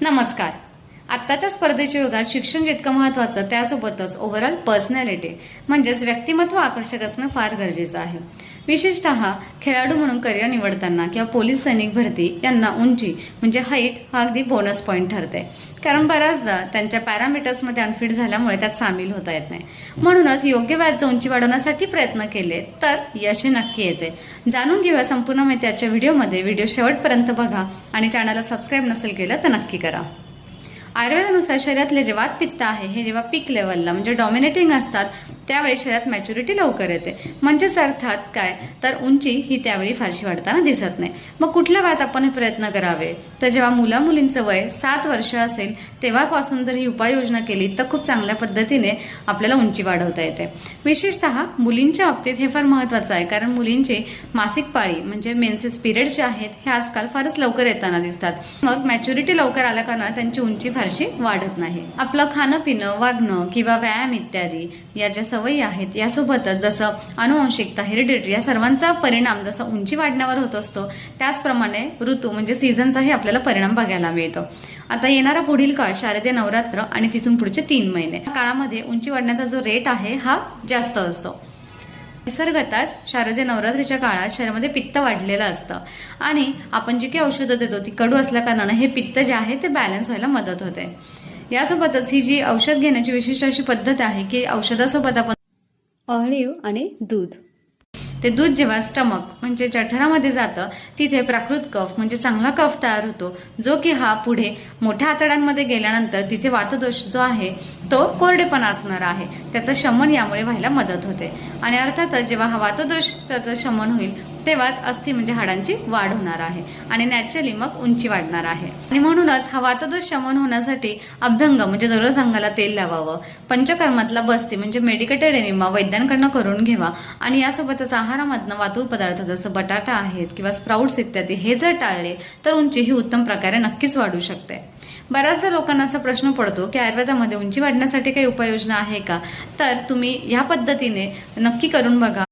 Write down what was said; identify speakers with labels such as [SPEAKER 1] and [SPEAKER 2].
[SPEAKER 1] नमस्कार. आत्ताच्या स्पर्धेच्या युगात शिक्षण जितकं महत्वाचं त्यासोबतच ओव्हरऑल पर्सनॅलिटी म्हणजेच व्यक्तिमत्व आकर्षक असणं फार गरजेचं आहे. विशेषतः खेळाडू म्हणून करिअर निवडताना किंवा पोलीस सैनिक भरती यांना उंची म्हणजे हाईट हा अगदी बोनस पॉईंट ठरते. कारण बऱ्याचदा त्यांच्या पॅरामीटर्समध्ये अनफिट झाल्यामुळे त्यात सामील होता येत नाही. म्हणूनच योग्य व्याज उंची वाढवण्यासाठी प्रयत्न केले तर यश नक्की येते. जाणून घेऊया संपूर्ण माहिती आजच्या व्हिडिओमध्ये. व्हिडिओ शेवटपर्यंत बघा आणि चॅनलला सबस्क्राईब नसेल केलं तर नक्की करा. आयुर्वेदानुसार शरीरातले जे वातपित्त आहे हे जेव्हा पीक लेवलला म्हणजे डॉमिनेटिंग असतात त्यावेळी शरीरात मॅच्युरिटी लवकर येते. म्हणजेच अर्थात काय? तर उंची ही त्यावेळी फारशी वाढताना दिसत नाही. मग कुठल्या वयात आपण हे प्रयत्न करावे? तर जेव्हा मुला मुलींचं वय सात वर्ष असेल तेव्हापासून जर ही उपाययोजना केली तर खूप चांगल्या पद्धतीने आपल्याला उंची वाढवता येते. विशेषतः मुलींच्या बाबतीत हे फार महत्वाचं आहे कारण मुलींची मासिक पाळी म्हणजे मेन्सेस पिरियड जे आहेत हे आजकाल फारच लवकर येताना दिसतात. मग मॅच्युरिटी लवकर आल्या कारण त्यांची उंची फारशी वाढत नाही. आपलं खाणं पिणं वागणं किंवा व्यायाम इत्यादी या ज्या सवयी आहेत यासोबतच जसं अनुवंशिकता हेरिडिटरी या सर्वांचा परिणाम जसा उंची वाढण्यावर होत असतो त्याचप्रमाणे ऋतू म्हणजे सीझनचाही आपल्याला परिणाम बघायला मिळतो. आता येणारा पुढील काळ शारदीय नवरात्र आणि तिथून पुढचे तीन महिने. काळामध्ये उंची वाढण्याचा जो रेट आहे हा जास्त असतो. निसर्गताच शारदीय नवरात्रीच्या काळात शरीरामध्ये पित्त वाढलेलं असतं. आणि आपण जी काही औषधं देतो ती कडू असल्या कारणानं हे पित्त जे आहे ते बॅलन्स व्हायला मदत होते. यासोबतच ही जी औषध घेण्याची विशिष्ट अशी पद्धत आहे की औषधासोबत आपण अळीव आणि दूध. ते दूध जेव्हा स्टमक म्हणजे जठरामध्ये जातं तिथे प्राकृत कफ म्हणजे चांगला कफ तयार होतो. जो की हा पुढे मोठ्या आतड्यांमध्ये गेल्यानंतर तिथे वातदोष जो आहे तो कोरडेपणा असणार आहे. त्याचं शमन यामुळे व्हायला मदत होते. आणि अर्थातच जेव्हा हा वातदोषाचं शमन होईल तेव्हाच अस्थि म्हणजे हाडांची वाढ होणार आहे आणि नॅचरली मग उंची वाढणार आहे. आणि म्हणूनच हा वातदोष शमन होण्यासाठी अभ्यंग म्हणजे दररोज अंगाला तेल लावावं. पंचकर्मातला बस्ती म्हणजे मेडिकेटेड एनिमा वैद्यांकडनं करून घ्यावा. आणि यासोबतच आहारामधनं वातूर पदार्थ जसं बटाटा आहेत किंवा स्प्राउट्स इत्यादी हे जर टाळले तर उंची ही उत्तम प्रकारे नक्कीच वाढू शकते. बऱ्याचदा लोकांना असा प्रश्न पडतो की आयुर्वेदामध्ये उंची वाढण्यासाठी काही उपाययोजना आहे का? तर तुम्ही ह्या पद्धतीने नक्की करून बघा.